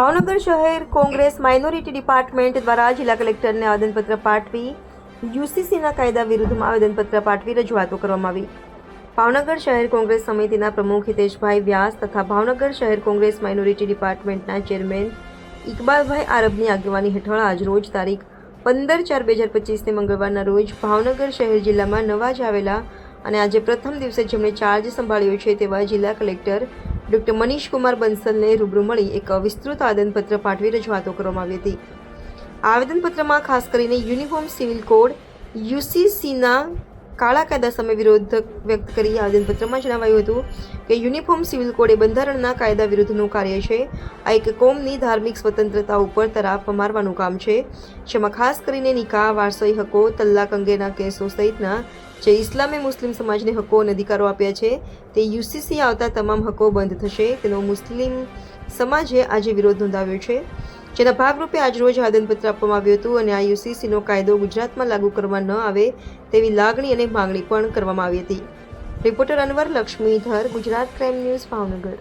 ભાવનગર શહેર Congress minority department દ્વારા જિલ્લા કલેક્ટરને આવેદનપત્ર પાઠવી યુસીસીના કાયદા વિરુદ્ધમાં આવેદનપત્ર પાઠવી રજૂઆતો કરવામાં આવી. ભાવનગર શહેર કોંગ્રેસ સમિતિના પ્રમુખ હિતેશભાઈ વ્યાસ તથા ભાવનગર શહેર કોંગ્રેસ માઇનોરિટી ડિપાર્ટમેન્ટના ચેરમેન ઇકબાલભાઈ આરબની આગેવાની હેઠળ આજરોજ તારીખ પંદર ચાર બે હજાર પચીસને મંગળવારના રોજ ભાવનગર શહેર જિલ્લામાં નવા જ આવેલા અને આજે પ્રથમ દિવસે જેમણે ચાર્જ સંભાળ્યો છે તેવા જિલ્લા કલેક્ટર ડોક્ટર મનીષ કુમાર બંસલને રૂબરૂ મળી એક વિસ્તૃત આવેદનપત્ર પાઠવી રજૂઆતો કરવામાં આવી હતી. આવેદનપત્રમાં ખાસ કરીને યુનિફોર્મ સિવિલ કોડ, યુસીસીના કાળા કાયદા સામે વિરોધ વ્યક્ત કરી આવેદનપત્રમાં જણાવાયું હતું કે યુનિફોર્મ સિવિલ કોડ એ બંધારણના કાયદા વિરુદ્ધનું કાર્ય છે. આ એક કોમની ધાર્મિક સ્વતંત્રતા ઉપર તરાફ મારવાનું કામ છે. જેમાં ખાસ કરીને નિકાહ, વારસોઈ હકો તલ્લાક અંગેના કેસો સહિતના જે ઇસ્લામે મુસ્લિમ સમાજને હકો અને અધિકારો આપ્યા છે, તે યુસીસી આવતા તમામ હકો બંધ થશે. તેનો મુસ્લિમ સમાજે આજે વિરોધ નોંધાવ્યો છે. જેના ભાગરૂપે આજરોજ આવેદનપત્ર આપવામાં આવ્યું હતું અને આ યુસીસીનો કાયદો ગુજરાતમાં લાગુ કરવા ન આવે તેવી લાગણી અને માંગણી પણ કરવામાં આવી હતી. Reporter Anwar Laxmidhar, Gujarat crime news, Bhavnagar.